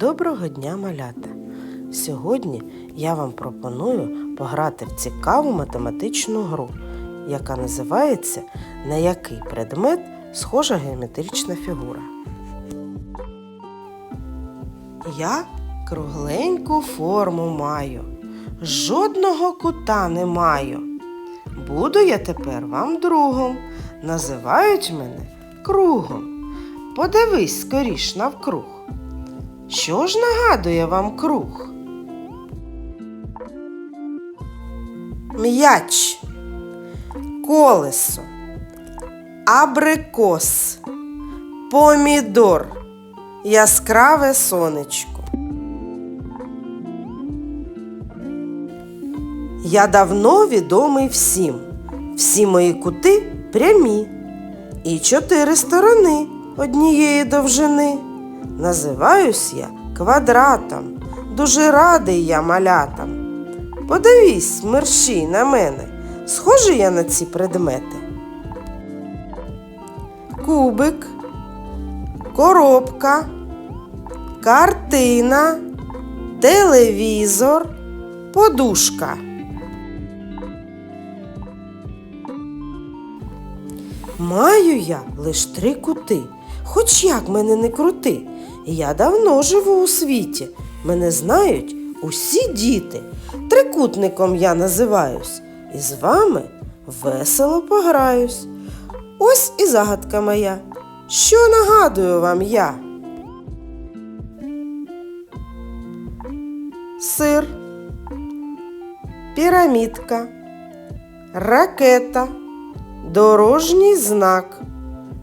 Доброго дня, малята! Сьогодні я вам пропоную пограти в цікаву математичну гру, яка називається На який предмет схожа геометрична фігура. Я кругленьку форму маю, жодного кута не маю. Буду я тепер вам другом, називають мене кругом. Подивись скоріш навкруг. Що ж нагадує вам круг? М'яч, колесо, абрикос, помідор, яскраве сонечко. Я давно відомий всім. Всі мої кути прямі. І чотири сторони однієї довжини. Називаюсь я квадратом. Дуже радий я малятам. Подивись, мерщій на мене, схожий я на ці предмети. Кубик, коробка, картина, телевізор, подушка. Маю я лиш три кути, хоч як мене не крути. Я давно живу у світі, мене знають усі діти. Трикутником я називаюсь, і з вами весело пограюсь. Ось і загадка моя. Що нагадую вам я? Сир, пірамідка, ракета, дорожній знак,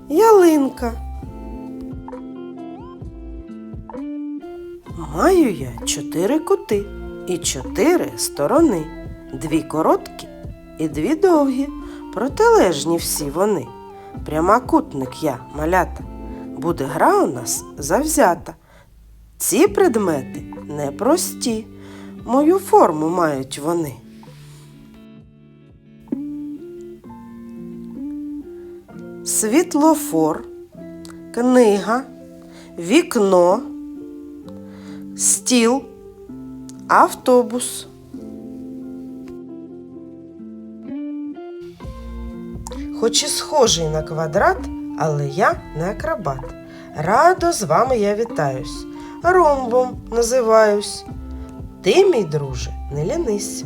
ялинка. Маю я чотири кути і чотири сторони, дві короткі і дві довгі, протилежні всі вони. Прямокутник я, малята, буде гра у нас завзята. Ці предмети непрості, мою форму мають вони. Світлофор, книга, вікно, стіл, автобус. Хоч і схожий на квадрат, але я не акробат. Радо з вами я вітаюсь, ромбом називаюсь. Ти, мій друже, не лянись.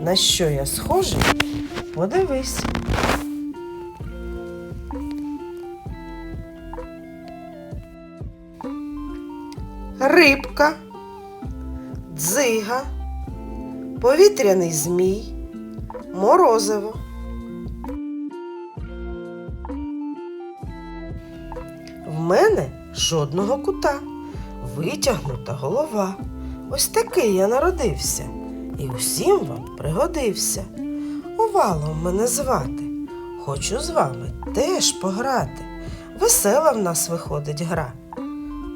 На що я схожий? Подивись. Рибка, дзига, повітряний змій, морозиво. В мене жодного кута, витягнута голова. Ось такий я народився і усім вам пригодився. Овалом мене звати. Хочу з вами теж пограти. Весела в нас виходить гра.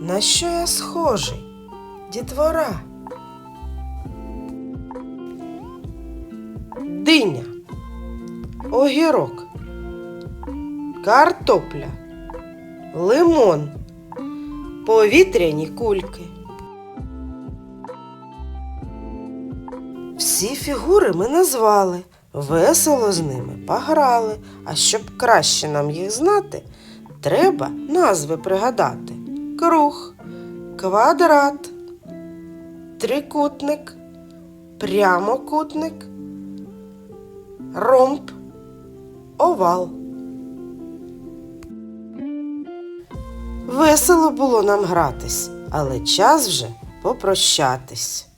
На що я схожий? Дітвора. Диня. Огірок. Картопля. Лимон. Повітряні кульки. Всі фігури ми назвали, весело з ними пограли, а щоб краще нам їх знати, треба назви пригадати. Круг, квадрат, трикутник, прямокутник, ромб, овал. Весело було нам гратись, але час вже попрощатись.